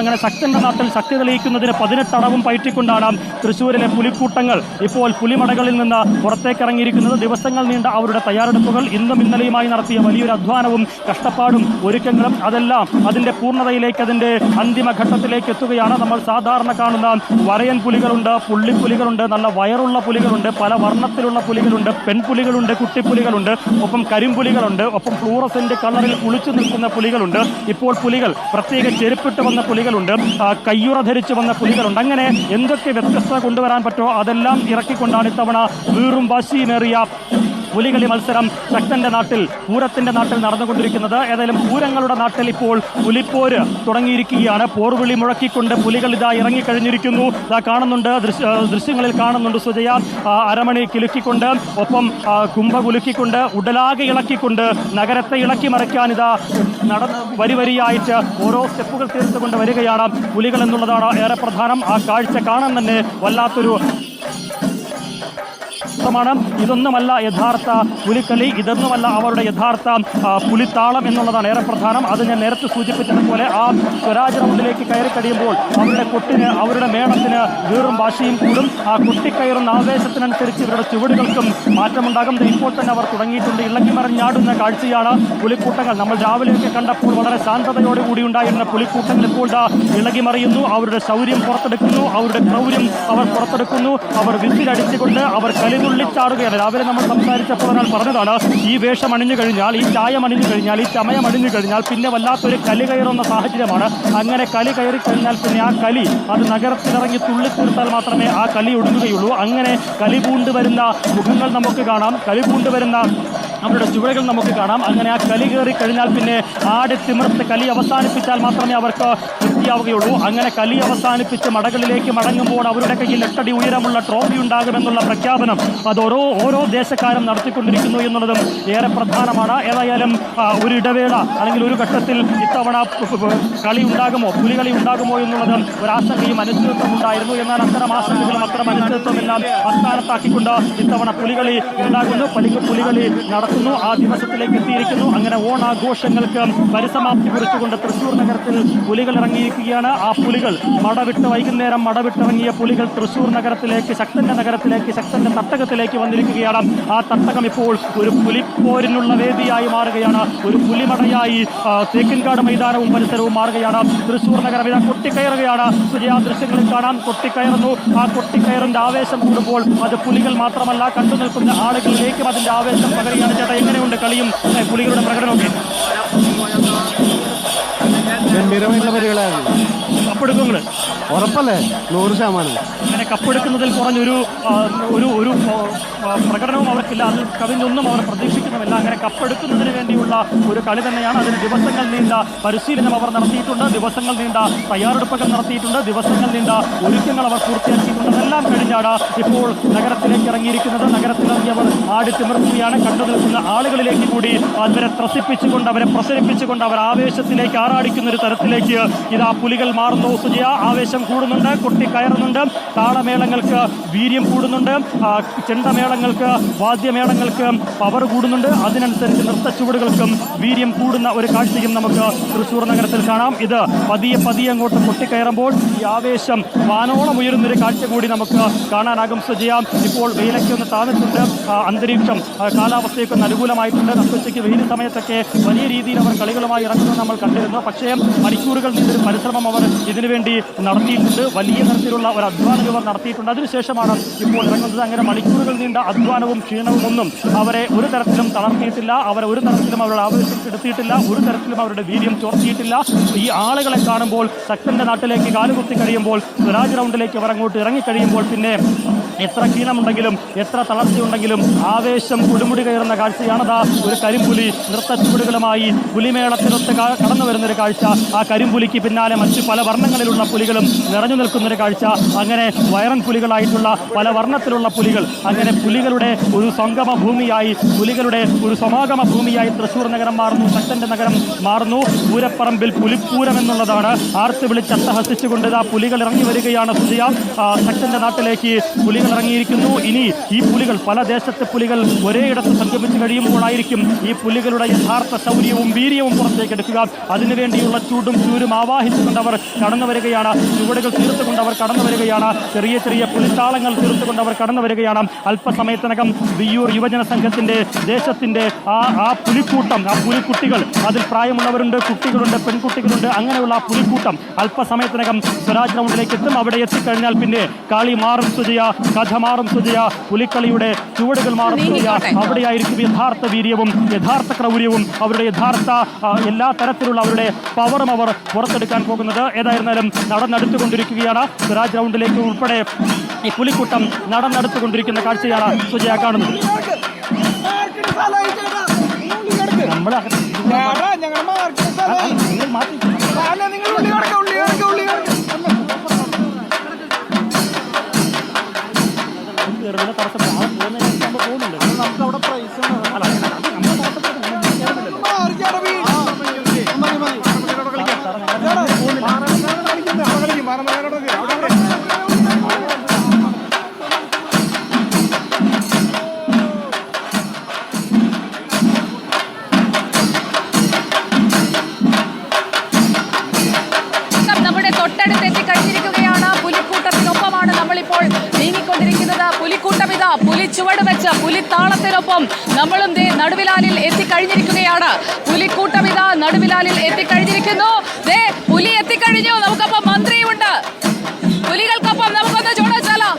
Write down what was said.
അങ്ങനെ ശക്തന്റെ നാട്ടിൽ ശക്തി തെളിയിക്കുന്നതിന് പതിനെട്ടടവും പയറ്റിക്കൊണ്ടാണ് തൃശ്ശൂരിലെ പുലിക്കൂട്ടങ്ങൾ ഇപ്പോൾ പുലിമടകളിൽ നിന്ന് പുറത്തേക്കിറങ്ങിയിരിക്കുന്നത്. ദിവസങ്ങൾ നീണ്ട അവരുടെ തയ്യാറെടുപ്പുകൾ ഇന്നും ഇന്നലെയുമായി നടത്തിയ വലിയൊരു അധ്വാനവും കഷ്ടപ്പാടും ഒരുക്കങ്ങളും അതെല്ലാം അതിന്റെ പൂർണതയിലേക്ക് അതിന്റെ അന്തിമഘട്ടത്തിലേക്ക് എത്തുകയാണ്. നമ്മൾ സാധാരണ കാണുന്ന വരയൻ പുലികളുണ്ട് പുള്ളിപ്പുലികളുണ്ട് നല്ല വയറുള്ള പുലികളുണ്ട് പല വർണത്തിലുള്ള പുലികളുണ്ട് പെൺപുലികളുണ്ട് കുട്ടിപ്പുലികളുണ്ട് ഒപ്പം കരിമ്പുലികളുണ്ട് ഒപ്പം ഫ്ലൂറസിന്റെ കളറിൽ കുളിച്ചു നിൽക്കുന്ന പുലികളുണ്ട്. ഇപ്പോൾ പുലികൾ പ്രത്യേക ചെരുപ്പിട്ട് വന്ന പുലികളുണ്ട്. കയ്യുറ ധരിച്ചു വന്ന പുലികളുണ്ട്. അങ്ങനെ എന്തൊക്കെ വ്യത്യസ്തത കൊണ്ടുവരാൻ പറ്റുമോ? അതെല്ലാം ഇറക്കിക്കൊണ്ടാണ് ഇത്തവണ വീറും വാശിയുമേറിയ പുലികളി മത്സരം ശക്തന്റെ നാട്ടിൽ പൂരത്തിന്റെ നാട്ടിൽ നടന്നുകൊണ്ടിരിക്കുന്നത്. ഏതായാലും പൂരങ്ങളുടെ നാട്ടിൽ ഇപ്പോൾ പുലിപ്പോര് തുടങ്ങിയിരിക്കുകയാണ്. പോർവിളി മുഴക്കിക്കൊണ്ട് പുലികൾ ഇതാ ഇറങ്ങിക്കഴിഞ്ഞിരിക്കുന്നു. ഇതാ കാണുന്നുണ്ട് ദൃശ്യങ്ങളിൽ കാണുന്നുണ്ട് സുജയ. അരമണി കിലുക്കിക്കൊണ്ട് ഒപ്പം കുംഭ കുലുക്കിക്കൊണ്ട് ഉടലാകെ ഇളക്കിക്കൊണ്ട് നഗരത്തെ ഇളക്കി മറിക്കാൻ ഇതാ നടന്ന് വരി വരിയായിട്ട് ഓരോ സ്റ്റെപ്പുകൾ തീർത്തുകൊണ്ട് വരികയാണ് പുലികൾ എന്നുള്ളതാണ് ഏറെ പ്രധാനം. ആ കാഴ്ച കാണാൻ തന്നെ വല്ലാത്തൊരു ാണ് ഇതൊന്നുമല്ല യഥാർത്ഥ പുലിക്കളി ഇതൊന്നുമല്ല അവരുടെ യഥാർത്ഥ പുലിത്താളം എന്നുള്ളതാണ് ഏറെ പ്രധാനം. അത് ഞാൻ നേരത്തെ സൂചിപ്പിച്ചതുപോലെ ആ സ്വരാജ് റൗണ്ടിലേക്ക് കയറി കഴിയുമ്പോൾ അവരുടെ കൊട്ടിന് അവരുടെ മേളത്തിന് വീറും വാശിയും കൂടും. ആ കുട്ടി കൊട്ടിക്കയറുന്ന ആവേശത്തിനനുസരിച്ച് ഇവരുടെ ചുവടുകൾക്കും മാറ്റമുണ്ടാകും. ഇപ്പോൾ തന്നെ അവർ തുടങ്ങിയിട്ടുണ്ട്. ഇളക്കി മറിഞ്ഞാടുന്ന കാഴ്ചയാണ് പുലിക്കൂട്ടങ്ങൾ. നമ്മൾ രാവിലെയൊക്കെ കണ്ടപ്പോൾ വളരെ ശാന്തതയോടുകൂടി ഉണ്ടായിരുന്ന പുലിക്കൂട്ടങ്ങൾ ഇപ്പോൾ ദാ ഇളകി മറിയുന്നു അവരുടെ ശൗര്യം പുറത്തെടുക്കുന്നു. അവരുടെ ക്രൗര്യം അവർ പുറത്തെടുക്കുന്നു. അവർ വിസിലടിച്ചുകൊണ്ട് അവർ കലിതുള്ളിച്ചാടുകയാണ് രാവിലെ നമ്മൾ സംസാരിച്ചപ്പോൾ ഒരാൾ പറഞ്ഞതാണ് ഈ വേഷം അണിഞ്ഞു കഴിഞ്ഞാൽ ഈ ചായം അണിഞ്ഞു കഴിഞ്ഞാൽ ഈ ചമയം അണിഞ്ഞു കഴിഞ്ഞാൽ പിന്നെ വല്ലാത്തൊരു കലി കയറുന്ന സാഹചര്യമാണ്. അങ്ങനെ കലി കയറി കഴിഞ്ഞാൽ പിന്നെ ആ കലി അത് നഗരത്തിലിറങ്ങി തുള്ളിത്തീർത്താൽ മാത്രമേ ആ കലി ഒടുങ്ങുകയുള്ളൂ. അങ്ങനെ കലി പൂണ്ട് വരുന്ന മുഖങ്ങൾ നമുക്ക് കാണാം കലി പൂണ്ട് വരുന്ന അവരുടെ ചുവടുകൾ നമുക്ക് കാണാം. അങ്ങനെ ആ കലി കയറി കഴിഞ്ഞാൽ പിന്നെ ആടി തിമിർത്ത് കലി അവസാനിപ്പിച്ചാൽ മാത്രമേ അവർക്ക് തൃപ്തിയാവുകയുള്ളൂ അങ്ങനെ കലി അവസാനിപ്പിച്ച് മടകളിലേക്ക് മടങ്ങുമ്പോൾ അവരുടെ കയ്യിൽ എട്ടടി ഉയരമുള്ള ട്രോഫി ഉണ്ടാകുമെന്നുള്ള പ്രഖ്യാപനം അത് ഓരോ ഓരോ ദേശക്കാരും നടത്തിക്കൊണ്ടിരിക്കുന്നു എന്നുള്ളതും ഏറെ പ്രധാനമാണ്. ഏതായാലും ഒരു ഇടവേള അല്ലെങ്കിൽ ഒരു ഘട്ടത്തിൽ ഇത്തവണ കളി ഉണ്ടാകുമോ പുലികളി ഉണ്ടാകുമോ എന്നുള്ളത് ഒരാശങ്കയും അനിശ്ചിതത്വം ഉണ്ടായിരുന്നു. എന്നാൽ അത്തരം ആശങ്കകളും അത്തരം അനിശ്ചിതത്വമെല്ലാം അസ്ഥാനത്താക്കിക്കൊണ്ട് ഇത്തവണ പുലികളി ഉണ്ടാകുന്നു. പലിക്ക് പുലികളി നടത്തുന്നു ആ ദിവസത്തിലേക്ക് എത്തിയിരിക്കുന്നു. അങ്ങനെ ഓണാഘോഷങ്ങൾക്ക് പരിസമാപ്തി കുറിച്ചുകൊണ്ട് തൃശ്ശൂർ നഗരത്തിൽ പുലികൾ ഇറങ്ങിയിരിക്കുകയാണ് ആ പുലികൾ മടവിട്ട് വൈകുന്നേരം മടവിട്ടിറങ്ങിയ പുലികൾ തൃശൂർ നഗരത്തിലേക്ക് ശക്തന്റെ നഗരത്തിലേക്ക് ശക്തന്റെ തട്ടകത്തിലേക്ക് വന്നിരിക്കുകയാണ്. ആ തട്ടകം ഇപ്പോൾ ഒരു പുലിപ്പോരിനുള്ള വേദിയായി മാറുകയാണ്. ഒരു പുലിമടയായി തേക്കിൻകാട് മൈതാനവും പരിസരവും മാറുകയാണ്. തൃശൂർ നഗരം ഇതാ കൊട്ടിക്കയറുകയാണ്. ആ ദൃശ്യങ്ങളിൽ കാണാം. കൊട്ടിക്കയറുന്നു. ആ കൊട്ടിക്കയറിന്റെ ആവേശം കൂടുമ്പോൾ അത് പുലികൾ മാത്രമല്ല കണ്ടു നിൽക്കുന്ന ആളുകളിലേക്കും അതിന്റെ ആവേശം പകരുകയാണ്. ചേട്ടാ എങ്ങനെയുണ്ട് കളിയും പുലികളുടെ പ്രകടനമൊക്കെ? ഗംഭീരമായിട്ടുള്ള പരിപാടിയായിരുന്നു കപ്പെടുക്കുങ്ങൾ ഉറപ്പല്ലേ? നൂറ് ശതമാനം. അങ്ങനെ കപ്പെടുക്കുന്നതിൽ കുറഞ്ഞൊരു ഒരു ഒരു പ്രകടനവും അവർക്കില്ല. അതിൽ കവിഞ്ഞൊന്നും അവർ പ്രതീക്ഷിക്കുന്നുമില്ല. അങ്ങനെ കപ്പെടുക്കുന്നതിന് വേണ്ടിയുള്ള ഒരു കളി തന്നെയാണ് അതിന് ദിവസങ്ങൾ നീണ്ട പരിശീലനം അവർ നടത്തിയിട്ടുണ്ട്. ദിവസങ്ങൾ നീണ്ട തയ്യാറെടുപ്പുകൾ നടത്തിയിട്ടുണ്ട്. ദിവസങ്ങൾ നീണ്ട ഒരുക്കങ്ങൾ അവർ പൂർത്തിയാക്കിയിട്ടുണ്ട്. അതെല്ലാം കഴിഞ്ഞാണ് ഇപ്പോൾ നഗരത്തിലേക്ക് ഇറങ്ങിയിരിക്കുന്നത്. നഗരത്തിലിറങ്ങി അവർ ആടി തിമിർത്തുകയാണ് കണ്ടു നിൽക്കുന്ന ആളുകളിലേക്ക് കൂടി അവരെ ത്രസിപ്പിച്ചുകൊണ്ട് അവരെ പ്രസരിപ്പിച്ചുകൊണ്ട് അവർ ആവേശത്തിലേക്ക് ആറാടിക്കുന്ന ഒരു തരത്തിലേക്ക് ഇതാ പുലികൾ മാറുന്നു. സുജയ ആവേശം കൂടുന്നുണ്ട് കുട്ടി കയറുന്നുണ്ട്. താളമേളങ്ങൾക്ക് വീര്യം കൂടുന്നുണ്ട്. ചെണ്ടമേളങ്ങൾക്ക് വാദ്യമേളങ്ങൾക്ക് പവർ കൂടുന്നുണ്ട്. അതിനനുസരിച്ച് നൃത്തച്ചുവടുകൾക്കും വീര്യം കൂടുന്ന ഒരു കാഴ്ചയും നമുക്ക് തൃശ്ശൂർ നഗരത്തിൽ കാണാം. ഇത് പതിയെ പതിയെ അങ്ങോട്ട് പൊട്ടിക്കയറുമ്പോൾ ഈ ആവേശം വാനോളം ഉയരുന്നൊരു കാഴ്ച കൂടി നമുക്ക് കാണാനാകും സുജയ. ഇപ്പോൾ വെയിലൊക്കെ ഒന്ന് താമസിച്ചിട്ട് അന്തരീക്ഷം കാലാവസ്ഥയൊക്കെ അനുകൂലമായിട്ടുണ്ട്. നട്ടുച്ചയ്ക്ക് വെയിൽ സമയത്തൊക്കെ വലിയ രീതിയിൽ അവർ കളികളുമായി ഇറങ്ങുന്നത് നമ്മൾ കണ്ടിരുന്നു. പക്ഷേ മണിക്കൂറുകൾ നീണ്ടൊരു പരിശ്രമം അവർ ഇതിനുവേണ്ടി നടത്തിയിട്ടുണ്ട്. വലിയ തരത്തിലുള്ള ഒരു അധ്വാനം ഇവർ നടത്തിയിട്ടുണ്ട്. അതിനുശേഷമാണ് ഇപ്പോൾ ഇറങ്ങുന്നത് അങ്ങനെ മണിക്കൂറുകൾ നീണ്ട അധ്വാനവും ക്ഷീണവും ഒന്നും അവരെ ഒരു തരത്തിലും തളർത്തിയിട്ടില്ല. അവരെ ഒരു തരത്തിലും അവരുടെ ആവശ്യപ്പെടുത്തിയിട്ടില്ല ഒരു തരത്തിലും അവരുടെ വീര്യം ചോർത്തിയിട്ടില്ല. ഈ ആളുകളെ കാണുമ്പോൾ ശക്തന്റെ നാട്ടിലേക്ക് കാലുകുത്തി കഴിയുമ്പോൾ സ്വരാജ് റൗണ്ടിലേക്ക് അവർ അങ്ങോട്ട് ഇറങ്ങിക്കഴിയുമ്പോൾ പിന്നെ എത്ര ക്ഷീണമുണ്ടെങ്കിലും എത്ര തളർച്ചയുണ്ടെങ്കിലും ആവേശം കൊടുമുടി കയറുന്ന കാഴ്ചയാണത് ഒരു കരിമ്പുലി. നൃത്തച്ചുവടുകളുമായി പുലിമേളത്തിനൊത്ത് കടന്നു വരുന്നൊരു കാഴ്ച. ആ കരിമ്പുലിക്ക് പിന്നാലെ മറ്റു പല വർണങ്ങളിലുള്ള പുലികളും നിറഞ്ഞു നിൽക്കുന്നൊരു കാഴ്ച. അങ്ങനെ വയറൻ പുലികളായിട്ടുള്ള പല വർണത്തിലുള്ള പുലികൾ. അങ്ങനെ പുലികളുടെ ഒരു സംഗമ ഭൂമിയായി പുലികളുടെ ഒരു സമാഗമ ഭൂമിയായി തൃശ്ശൂർ നഗരം മാറുന്നു ശക്തന്റെ നഗരം മാറുന്നു. പൂരപ്പറമ്പിൽ പുലിപ്പൂരം എന്നുള്ളതാണ്. ആർത്ത് വിളിച്ച് അട്ടഹസിച്ചുകൊണ്ട് ആ പുലികൾ ഇറങ്ങി വരികയാണ് സുജയ ശക്തന്റെ നാട്ടിലേക്ക് പുലികൾ ഇറങ്ങിയിരിക്കുന്നു ഇനി ഈ പുലികൾ പല ദേശത്തെ പുലികൾ ഒരേ ഒരേയിടത്ത് സംഗമിച്ച് കഴിയുമ്പോഴായിരിക്കും ഈ പുലികളുടെ യഥാർത്ഥ ശൗര്യവും വീര്യവും പുറത്തേക്ക് എടുക്കുക. അതിനുവേണ്ടിയുള്ള ചൂടും ചൂരും ആവാഹിച്ചുകൊണ്ട് അവർ കടന്നു വരികയാണ്. ചുവടുകൾ തീർത്തുകൊണ്ട് അവർ കടന്നു വരികയാണ്. ചെറിയ ചെറിയ പുലിത്താളങ്ങൾ തീർത്തുകൊണ്ട് അവർ കടന്നു വരികയാണ്. അല്പസമയത്തിനകം വിയ്യൂർ യുവജന സംഘത്തിന്റെ ദേശത്തിന്റെ ആ ആ പുലിക്കൂട്ടം ആ പുലിക്കുട്ടികൾ അതിൽ പ്രായമുള്ളവരുണ്ട് കുട്ടികളുണ്ട് പെൺകുട്ടികളുണ്ട് അങ്ങനെയുള്ള ആ പുലിക്കൂട്ടം അല്പസമയത്തിനകം സ്വരാജ് റൗണ്ടിലേക്ക് എത്തും. അവിടെ എത്തിക്കഴിഞ്ഞാൽ പിന്നെ കാളി മാറും സുജയ കഥ മാറും സുജയ പുലിക്കളിയുടെ ചുവടുകൾ മാറും സുജയ. അവിടെയായിരിക്കും യഥാർത്ഥ വീര്യവും യഥാർത്ഥ ക്രൗര്യവും അവരുടെ യഥാർത്ഥ എല്ലാ തരത്തിലുള്ള അവരുടെ പവറും അവർ പുറത്തെടുക്കാൻ പോകുന്നത്. ഏതായിരുന്നാലും നടന്നെടുത്തുകൊണ്ടിരിക്കുകയാണ്. സ്വരാജ് റൗണ്ടിലേക്ക് ഉൾപ്പെടെ ഈ പുലിക്കൂട്ടം നടന്നെടുത്തുകൊണ്ടിരിക്കുന്ന കാഴ്ചയാണ് സുജയ കാണുന്നത്. നമ്മൾ മാറ്റി. കയറുന്ന തടസ്സം. പോകുന്നുണ്ട്. നമുക്ക് അവിടെ പ്രൈസ് പുലി ചുവട് വെച്ച് പുലിത്താളത്തിനൊപ്പം നമ്മളും ദേ നടുവിലാലിൽ എത്തിക്കഴിഞ്ഞിരിക്കുകയാണ്. പുലിക്കൂട്ടം ഇതാ നടുവിലാലിൽ എത്തിക്കഴിഞ്ഞിരിക്കുന്നു. ദേ പുലി എത്തിക്കഴിഞ്ഞു. നമുക്കൊപ്പം മന്ത്രിയുണ്ട്. പുലികൾക്കൊപ്പം നമുക്കൊന്ന് ചൂടച്ചാലോ